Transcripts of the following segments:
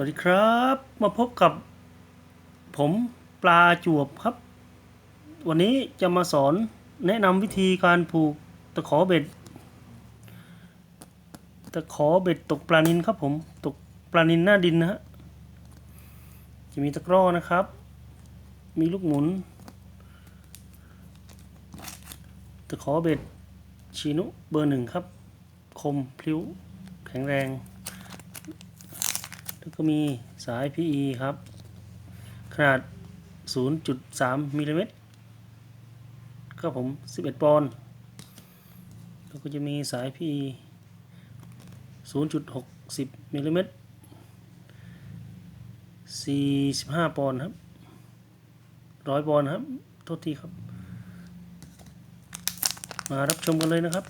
วัสดีครับ มาพบกับผมปลาจวบครับ วันนี้จะมาสอนแนะนำวิธีการผูกตะขอเบ็ด ตะขอเบ็ดตกปลานินครับผมตกปลานินหน้าดินนะฮะจะมีตะกร้อนะครับ มีลูกหมุน ตะขอเบ็ด ชินุเบอร์หนึ่งครับ คมพลิ้ว แข็งแรง ก็มีสาย PE ครับ ขนาด 0.3มิลลิเมตรครับผม 11 ปอนด์แล้วก็จะมีสาย PE 0.60มิลลิเมตร45 ปอนด์ครับ100ปอนด์ครับ โทษทีครับ มารับชมกันเลยนะครับ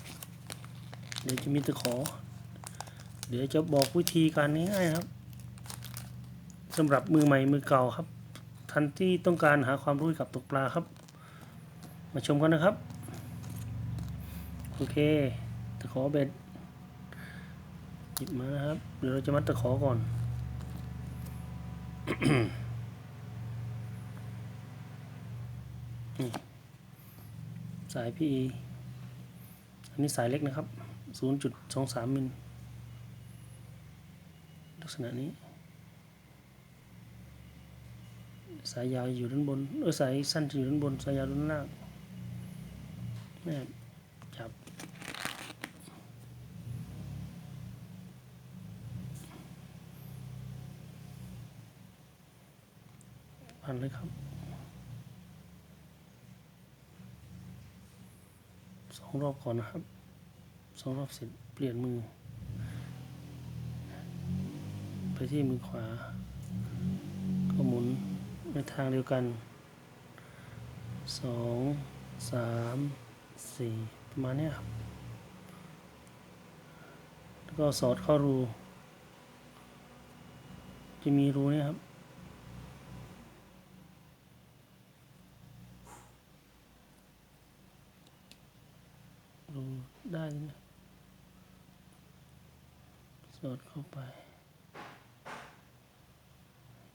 เดี๋ยวจะมีตะขอ เดี๋ยวจะบอกวิธีการง่ายๆครับ สำหรับมือใหม่มือเก่าครับทันที่ต้องการหาความรู้เกี่ยวกับตกปลาครับ มาชมกันนะครับ โอเคตะขอเบ็ดหยิบมานะครับเดี๋ยวเราจะมัดตะขอก่อนสาย PE อันนี้สายเล็กนะครับ 0.23 มิล ลักษณะนี้ สายยาวอยู่ด้านบนเออสายสั้นจะอยู่ด้านบนสายยาวด้านล่างแม่จับพันเลยครับสองรอบก่อนนะครับสองรอบเสร็จเปลี่ยนมือ ไปที่มือขวาก็หมุน ในทางเดียวกันสองสามสี่ประมาณนี้ครับ แล้วก็สอดเข้ารู จะมีรูนี่ครับรูได้นะสอดเข้าไป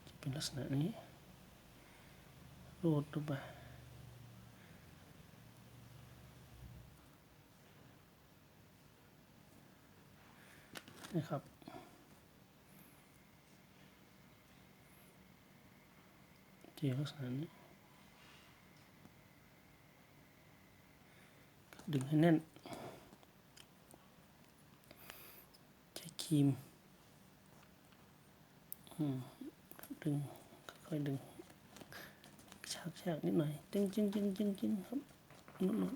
จะเป็นลักษณะนี้ รูดลงไปนะครับจะลักษณะนี้ดึงให้แน่น ใช้ครีมอืมดึง ค่อยๆดึงากชากนิดหน่อยจึงจึงจึงจึงจึงครับนุ่นนุ่น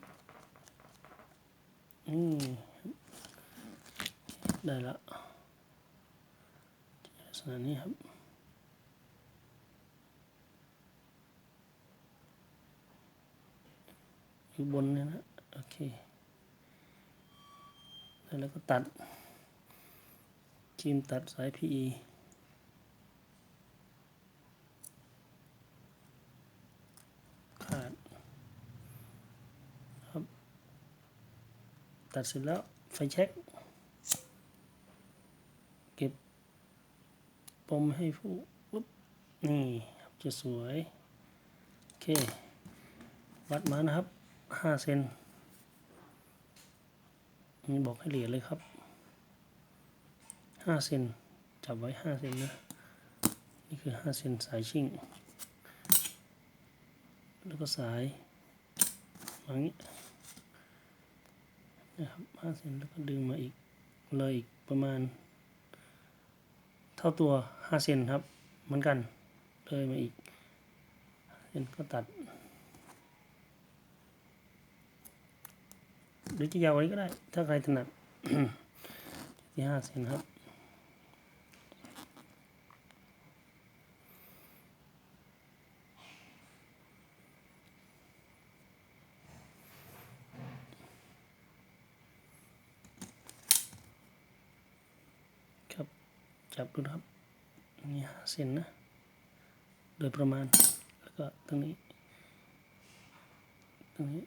นี่ได้ละลักษณะนี้ครับอยู่บนเนี่ยนะโอเคแล้วก็ตัดจิมตัดสาย PE ขาดครับ ตัดเสร็จแล้วไฟเช็คเก็บปมให้ผู้ปุ๊บนี่จะสวยโอเค วัดมานะครับห้าเซนนี่บอกให้เหรียญเลยครับห้าเซนจับไว้ห้าเซนนะ นี่คือห้าเซนสายชิ่ง แล้วก็สายอย่างนี้ นะครับห้าเซนแล้วก็ดึงมาอีกเลยอีกประมาณ เท่าตัวห้าเซนครับเหมือนกันเลยมาอีกเซนก็ตัดหรือจะยาวกว่านี้ก็ได้ ถ้าใครถนัดที่ห้าเซนครับครับ จับดูนะครับนี่ห้าเซนนะ โดยประมาณ แล้วก็ตรงนี้ ตรงนี้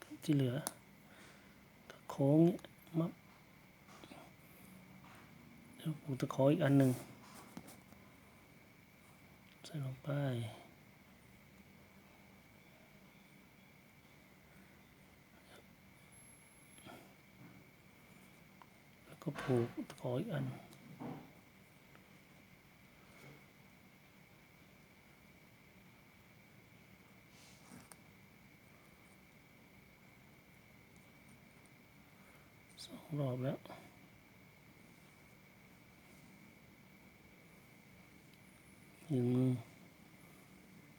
เส้นที่เหลือโค้งเนี่ยมับแล้วผูกตะขออีกอันหนึ่งใส่ลงไปแล้ว ก็ผูกตะขออีกอัน สองรอบแล้วอีกมือ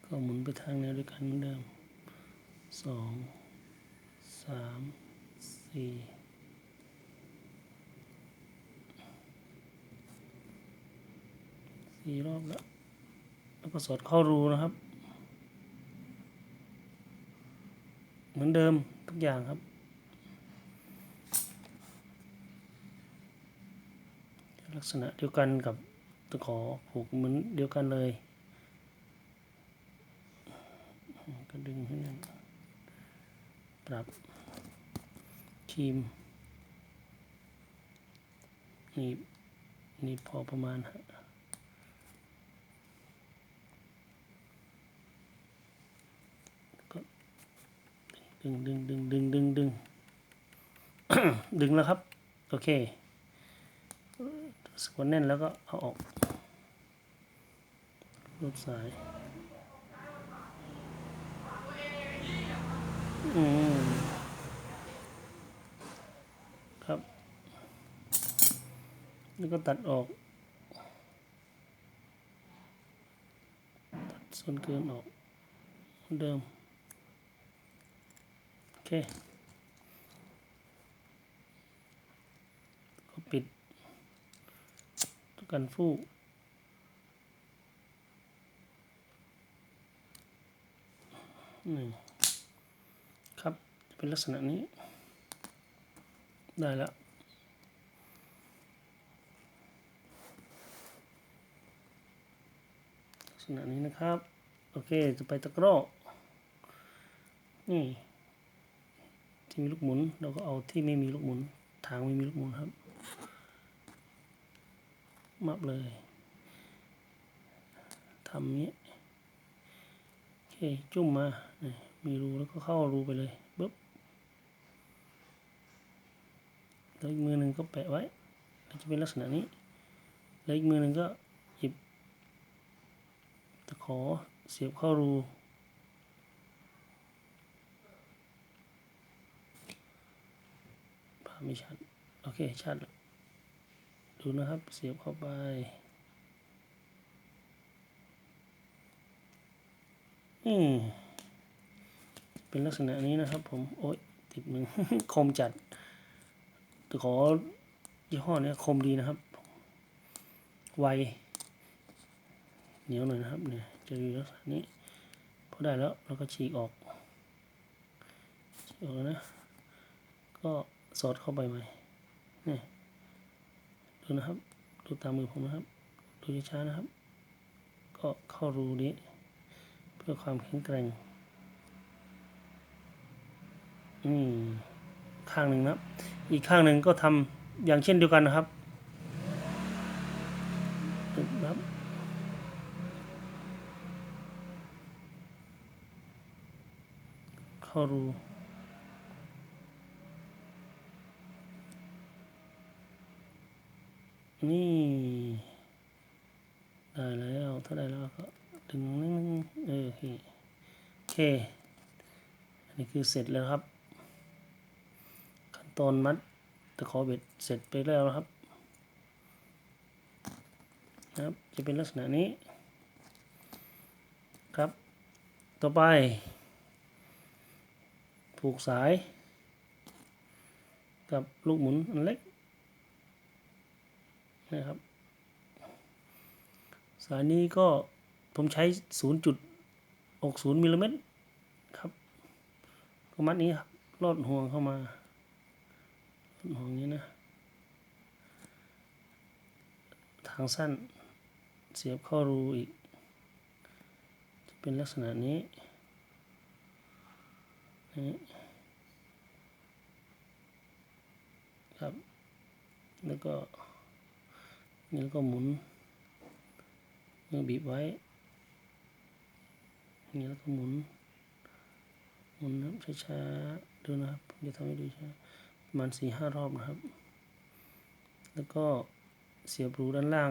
ก็หมุนไปทางแนวด้วยกันเหมือนเดิมสองสามสี่ สี่รอบแล้วแล้วก็สอดเข้ารูนะครับ เหมือนเดิมทุกอย่างครับลักษณะเดียวกันกับตะขอผูกเหมือนเดียวกันเลย ก็ดึงให้นั่นปรับครีมนี่นี่พอประมาณฮะ ดึงดึงดึงดึงดึงดึงดึงแล้วครับ โอเคสกวนแน่นแล้วก็เอาออกรูปสายอืมครับ แล้วก็ตัดออก ตัดส่วนเกินออกเหมือนเดิม ค ก็ปิดกันฟู่ครับ จะเป็นลักษณะนี้ ได้แล้วลักษณะนี้นะครับ โอเค จะไปตะกร้อนี่ ที่มีลูกหมุน เราก็เอาที่ไม่มีลูกหมุน ทางไม่มีลูกหมุนครับมับเลยทำนี้โอเคจุ่มมามีรูแล้วก็เข้ารูไปเลยปึ๊บแล้วอีกมือหนึ่งก็แปะไว้จะเป็นลักษณะนี้แล้วอีกมือหนึ่งก็หยิบตะขอเสียบเข้ารู ภาพ ไม่ชัด โอเค ชัด ดูนะครับ เสียบเข้าไป อืมเป็นลักษณะนี้นะครับ ผม โอ๊ย ติดมือคมจัดแต่ขอยี่ห้อเนี้ยคมดีนะครับ ไว เหนียวหน่อยนะครับ เนี่ย จะอยู่ลักษณะนี้พอได้แล้วเราก็ฉีกออกฉีกออกแล้วนะก็ สอดเข้าไปใหม่นี่ดูนะครับ ดูตามมือผมนะครับ ดูช้าๆนะครับ ก็เข้ารูนี้เพื่อความแข็งแกร่งอืมข้างหนึ่งนะอีกข้างหนึ่งก็ทำอย่างเช่นเดียวกันนะครับดูนะครับเข้ารู นี่ ได้แล้วถ้าได้แล้วก็ดึงนึงเออโอเคโอเค อันนี้คือเสร็จแล้วครับ ขั้นตอนมัดตะขอเบ็ดเสร็จไปแล้วนะครับนะครับ จะเป็นลักษณะนี้ ครับ ต่อไป ผูกสาย กับลูกหมุนอันเล็ก นะครับ สายนี้ก็ผมใช้ 0.60มิลลิเมตรครับก็มัดนี้ครับลอดห่วงเข้ามาลอดห่วงนี้นะ ทางสั้นเสียบเข้ารูอีก จะเป็นลักษณะนี้นี่ครับ แล้วก็ แล้วก็หมุนนี่บีบไว้นี่แล้วก็หมุน หมุนนะช้าๆดูนะครับผมจะทำให้ดูช้าประมาณสี่ห้ารอบนะครับ แล้วก็เสียบรูด้านล่าง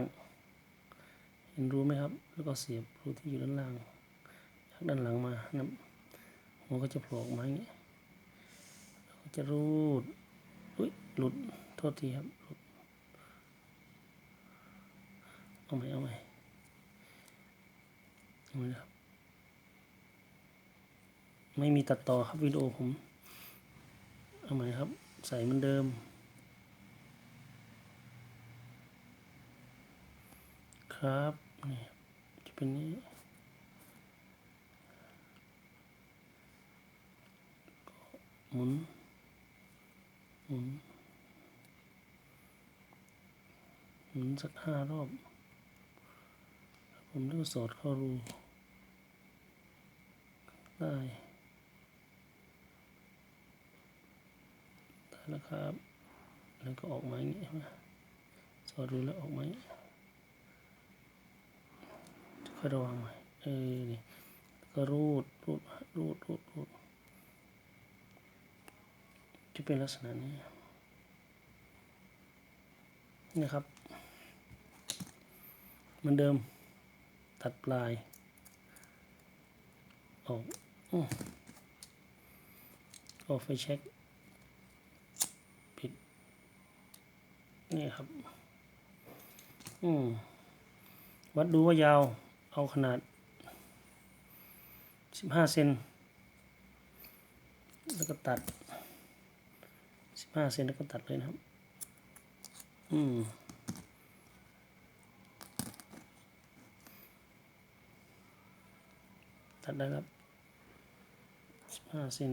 เห็นรูไหมครับ แล้วก็เสียบรูที่อยู่ด้านล่างจากด้านหลังมานะหัวก็จะโผล่ออกมาอย่างนี้ก็จะรูดอุ้ยหลุดโทษทีครับหลุด เอาใหม่เอาใหม่เอาใหม่นะครับ ไม่มีตัดต่อครับวิดีโอผม เอาใหม่ครับ ใส่เหมือนเดิม ครับนี่จะเป็นนี้หมุนหมุนหมุนสักห้ารอบ ผมเริ่มสอดเข้ารูได้ได้แล้วครับ แล้วก็ออกมาอย่างนี้ใช่ไหมสอดรูแล้วออกมาค่อยระวังหน่อยเออนี่ก็รูดรูดรูดรูดรูดจะเป็นลักษณะนี้นะครับ เหมือนเดิม ตัดปลายออกออออกไฟเช็คผิด นี่ครับ อืม วัดดูว่ายาว เอาขนาด 15 เซน แล้วก็ตัด 15 เซนแล้วก็ตัดเลยนะครับ อืม ตัดได้ครับ15เซน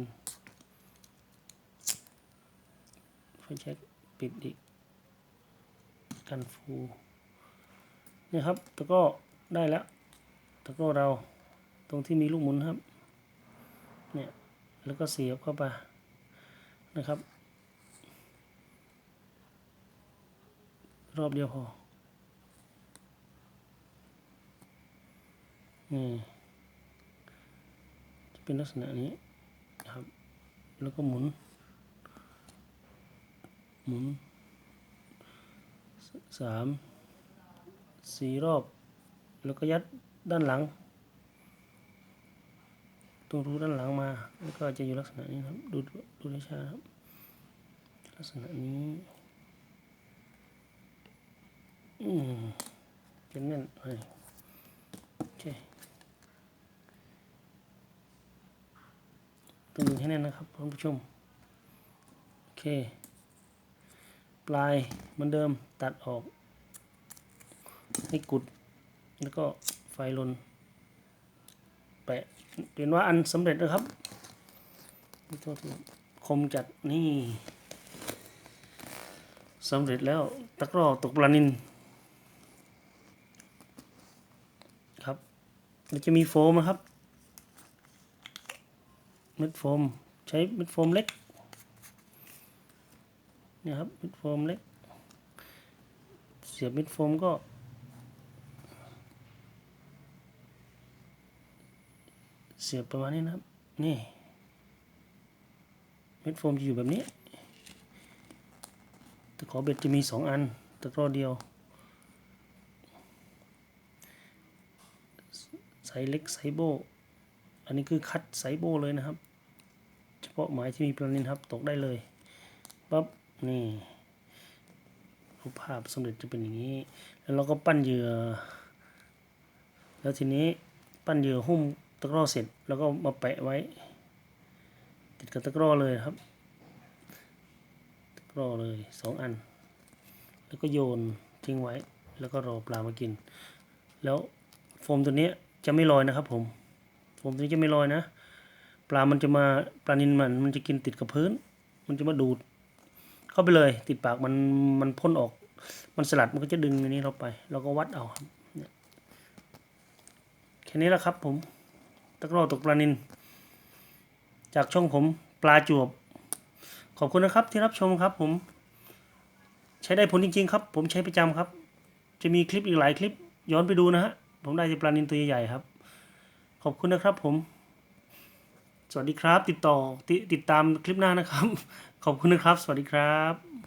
ไฟแช็คปิดอีก กันฟูนี่ครับตะก้อได้แล้วตะก้อเราตรงที่มีลูกหมุนครับเนี่ยแล้วก็เสียบเข้าไปนะครับ รอบเดียวพอนี่จะ เป็นลักษณะนี้นะครับ แล้วก็หมุน หมุนสามสี่รอบ แล้วก็ยัดด้านหลัง ตรงรูด้านหลังมา แล้วก็จะอยู่ลักษณะนี้นครับ ดูดูได้ช้าครับ ลักษณะนี้อืมเป็นแน่นเลยโอเค ต้องดึงให้แน่นนะครับท่านผู้ชม โอเค ปลายเหมือนเดิมตัดออก ให้กุด แล้วก็ไฟลนแปะเห็นว่าอันสำเร็จนะครับโทษคมจัดนี่สำเร็จแล้วตะกร้อตกปลานินครับมันจะมีโฟมนะครับ เม็ดโฟม ใช้เม็ดโฟมเล็กเนี่ยครับเม็ดโฟมเล็ก เสียบเม็ดโฟมก็เสียบประมาณนี้นะครับ นี่ เม็ดโฟมจะอยู่แบบนี้ ตะขอเบ็ดจะมีสองอัน ตะกร้อเดียว ไซเล็กไซโบ อันนี้คือคัดไซโบเลยนะครับ พาะหมายที่มีปลานินครับตกได้เลยปั๊บนี่รูปภาพสำเร็จจะเป็นอย่างนี้ แล้วเราก็ปั้นเหยื่อ แล้วทีนี้ปั้นเหยื่อหุ้มตะกร้อเสร็จ แล้วก็มาแปะไว้ ติดกับตะกร้อเลยครับตะกร้อเลยสองอัน แล้วก็โยนทิ้งไว้ แล้วก็รอปลามากิน แล้วโฟมตัวนี้จะไม่ลอยนะครับผม โฟมตัวนี้จะไม่ลอยนะ ปลา มันจะมาปลานินมันมันจะกินติดกับพื้น มันจะมาดูด เข้าไปเลย ติดปากมันมันพ่นออก มันสลัดมันก็จะดึงอันนี้เราไป เราก็วัดเอาเนี่ยแค่นี้แหละครับผมตะกร้อตกปลานิน จากช่องผมปลาจวบ ขอบคุณนะครับที่รับชมครับ ผม ใช้ได้ผลจริง ๆ ครับ ผมใช้ประจำครับ จะมีคลิปอีกหลายคลิป ย้อนไปดูนะฮะผมได้จะปลานินตัวใหญ่ๆครับ ขอบคุณนะครับผม สวัสดีครับ ติดต่อติติดตามคลิปหน้านะครับ ขอบคุณนะครับ สวัสดีครับ